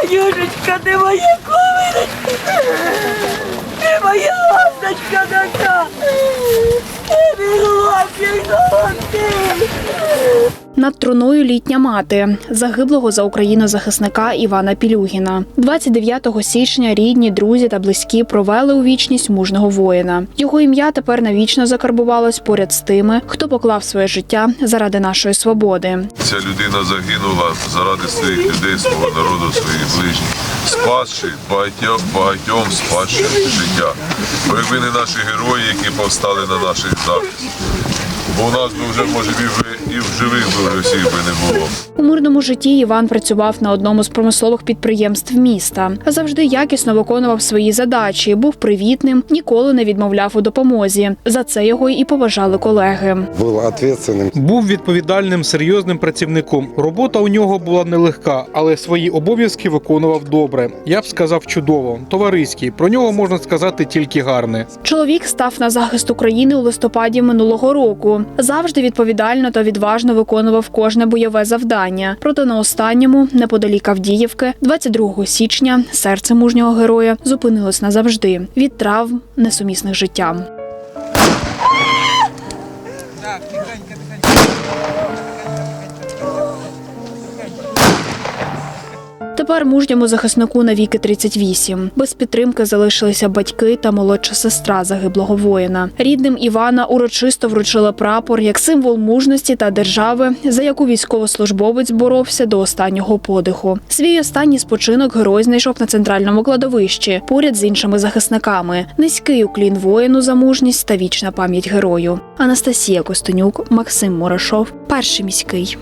Танюшечка, ти моя кумирочка. Над труною літня мати загиблого за Україну захисника Івана Пілюгіна. 29 січня рідні, друзі та близькі провели у вічність мужного воїна. Його ім'я тепер навічно закарбувалось поряд з тими, хто поклав своє життя заради нашої свободи. Ця людина загинула заради своїх людей, свого народу, своїх ближніх, спасши багатьом, багатьом спасши життя. Бо якби не наші герої, які повстали на наш захист. Бо у нас би вже, може, і в, і в живих би вже всіх би не було. У мирному житті Іван працював на одному з промислових підприємств міста. Завжди якісно виконував свої задачі, був привітним, ніколи не відмовляв у допомозі. За це його і поважали колеги. Був відповідальним, серйозним працівником. Робота у нього була нелегка, але свої обов'язки виконував добре. Я б сказав чудово, товариський. Про нього можна сказати тільки гарне. Чоловік став на захист України у листопаді минулого року. Завжди відповідально та відважно виконував кожне бойове завдання. Проте на останньому, неподалік Авдіївки, 22 січня, серце мужнього героя зупинилось назавжди від травм, несумісних життям. Тепер мужньому захиснику на віки 38. Без підтримки залишилися батьки та молодша сестра загиблого воїна. Рідним Івана урочисто вручили прапор як символ мужності та держави, за яку військовослужбовець боровся до останнього подиху. Свій останній спочинок герой знайшов на центральному кладовищі поряд з іншими захисниками. Низький уклін воїну за мужність та вічна пам'ять герою. Анастасія Костенюк, Максим Морошов, перший міський.